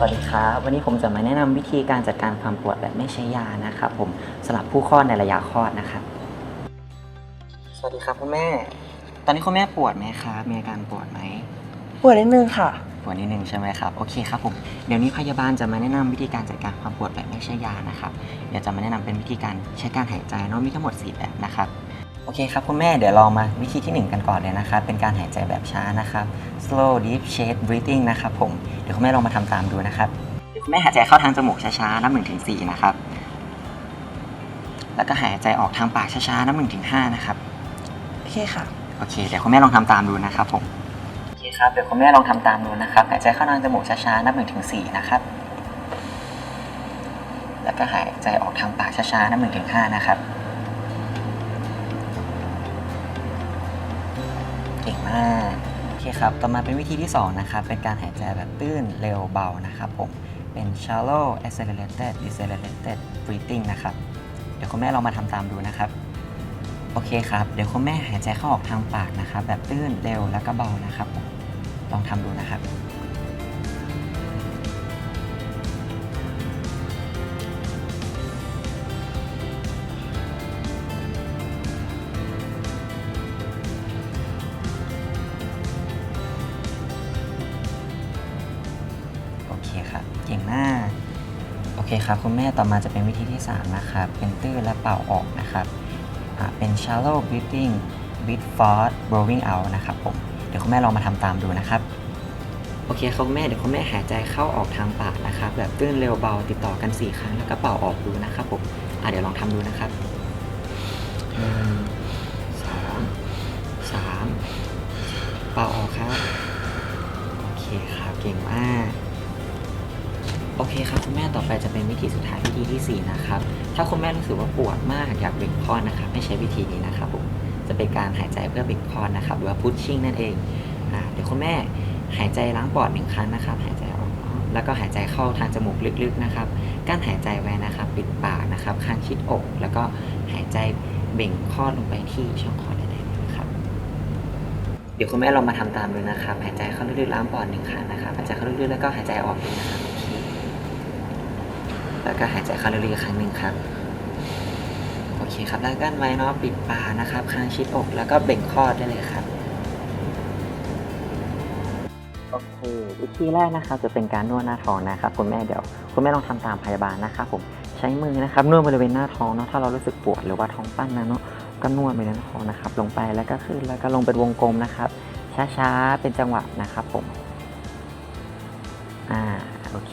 สวัสดีครับวันนี้ผมจะมาแนะนำวิธีการจัดการความปวดแบบไม่ใช้ยานะครับผมสำหรับผู้คลอดในระยะคลอดนะครับ สวัสดีครับคุณแม่ ตอนนี้คุณแม่ปวดไหมครับมีอาการปวดไหมปวดนิดนึงค่ะปวดนิดนึงใช่ไหมครับโอเคครับผมเดี๋ยวนี้พยาบาลจะมาแนะนำวิธีการจัดการความปวดแบบไม่ใช้ยานะครับเดี๋ยวจะมาแนะนำเป็นวิธีการใช้การหายใจเนาะมีทั้งหมด4แบบนะครับ โอเคครับคุณแม่เดี๋ยวลองมาวิธีที่ 1 กันก่อนเลยนะครับ เป็นการหายใจแบบช้านะครับ slow deep shade breathing นะครับผม เดี๋ยวคุณแม่ลองมาทำตามดูนะครับเดี๋ยวคุณแม่หายใจเข้าทางจมูกช้าๆ นับหนึ่งถึงสี่นะครับ แล้วก็หายใจออกทางปากช้าๆ นับหนึ่งถึงห้านะครับ โอเคค่ะ โอเค เดี๋ยวคุณแม่ลองทำตามดูนะครับผม โอเคครับ เดี๋ยวคุณแม่ลองทำตามดูนะครับ หายใจเข้าทางจมูกช้าๆ นับหนึ่งถึงสี่นะครับ แล้วก็หายใจออกทางปากช้าๆ นับหนึ่งถึงห้านะครับ ก่งมากโอเคครับ ต่อมาเป็นวิธีที่สองนะครับ เป็นการหายใจแบบตื้นเร็วเบานะครับผม เป็น shallow accelerated decelerated breathing นะครับ เดี๋ยวคุณแม่ลองมาทำตามดูนะครับ โอเคครับ เดี๋ยวคุณแม่หายใจเข้าออกทางปากนะครับ แบบตื้นเร็วแล้วก็เบานะครับผม ลองทำดูนะครับ เก่งมาก โอเคครับ คุณแม่ต่อมาจะเป็นวิธีที่ 3 นะครับ เป็นตื้นและเป่าออกนะครับเป็น shallow breathing breathe fast blowing out นะครับผม เดี๋ยวคุณแม่ลองมาทำตามดูนะครับ โอเคครับคุณแม่เดี๋ยวคุณแม่หายใจเข้าออกทางปากนะครับ แบบตื้นเร็วเบาติดต่อกัน 4 ครั้งแล้วก็เป่าออกดูนะครับผมอะเดี๋ยวลองทำดูนะครับหนึ่งสองสามเป่าออกครับ โอเคครับเก่งมาก โอเคครับคุณแม่ต่อไปจะเป็นวิธีสุดท้ายวิธีที่ 4 นะครับ ถ้าคุณแม่รู้สึกว่าปวดมากอยากเบ่งคลอดนะครับให้ใช้วิธีนี้นะครับผมจะเป็นการหายใจเพื่อเบ่งคลอดนะครับ หรือว่า pushing นั่นเองอ่าเดี๋ยวคุณแม่หายใจล้างปอดหนึ่งครั้งนะครับ หายใจออกแล้วก็หายใจเข้าทางจมูกลึกๆนะครับกั้นหายใจไว้นะครับ ปิดปากนะครับข้างชิดอก แล้วก็หายใจเบ่งคลอดลงไปที่ช่องคลอดได้เลยนะครับ เดี๋ยวคุณแม่ลองมาทำตามดูนะครับ หายใจเข้าลึกๆล้างปอดหนึ่งครั้งนะครับหายใจเข้าลึกๆแล้วก็หายใจออกนะครับ แล้วก็หายใจเข้าลึกๆอีกครั้งหนึ่งครับ โอเคครับแล้วกั้นไว้เนาะปิดปากนะครับคางชิดอกแล้วก็เบ่งคลอดได้เลยครับโอเควิธีแรกนะครับจะเป็นการนวดหน้าท้องนะครับคุณแม่เดี๋ยวคุณแม่ลองทำตามพยาบาลนะครับผมใช้มือนะครับนวดบริเวณหน้าท้องเนาะถ้าเรารู้สึกปวดหรือว่าท้องปั้นนะเนาะก็นวดไปหน้าท้องนะครับ ลงไปแล้วก็ขึ้นแล้วก็ลงเป็นวงกลมนะครับ ช้าๆเป็นจังหวะนะครับผมอ่าโอเค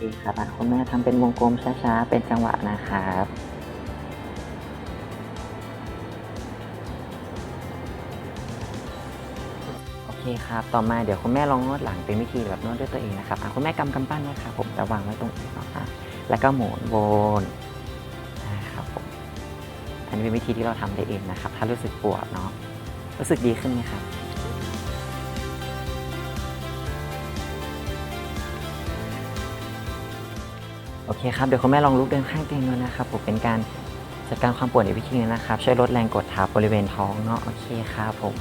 เคครับคุณแม่ทำเป็นวงกลมช้าๆ เป็นจังหวะนะครับโอเคครับ ต่อมาเดี๋ยวคุณแม่ลองนวดหลังเป็นวิธีแบบนวดด้วยตัวเองนะครับคุณแม่กำกำปั้นนะครับผมจะวางไว้ตรงนี้นาะอะแล้วก็หมุนวนนะครับผม อันนี้เป็นวิธีที่เราทำได้เองนะครับ ถ้ารู้สึกปวดเนาะ รู้สึกดีขึ้นไหมครับ โอเคครับเดี๋ยวคุณแม่ลองลุกเดินข้างเตียงดูนะครับผมเป็นการจัดการความปวดในวิธีนี้นะครับ ช่วยลดแรงกดทับบริเวณท้องเนาะโอเคครับผม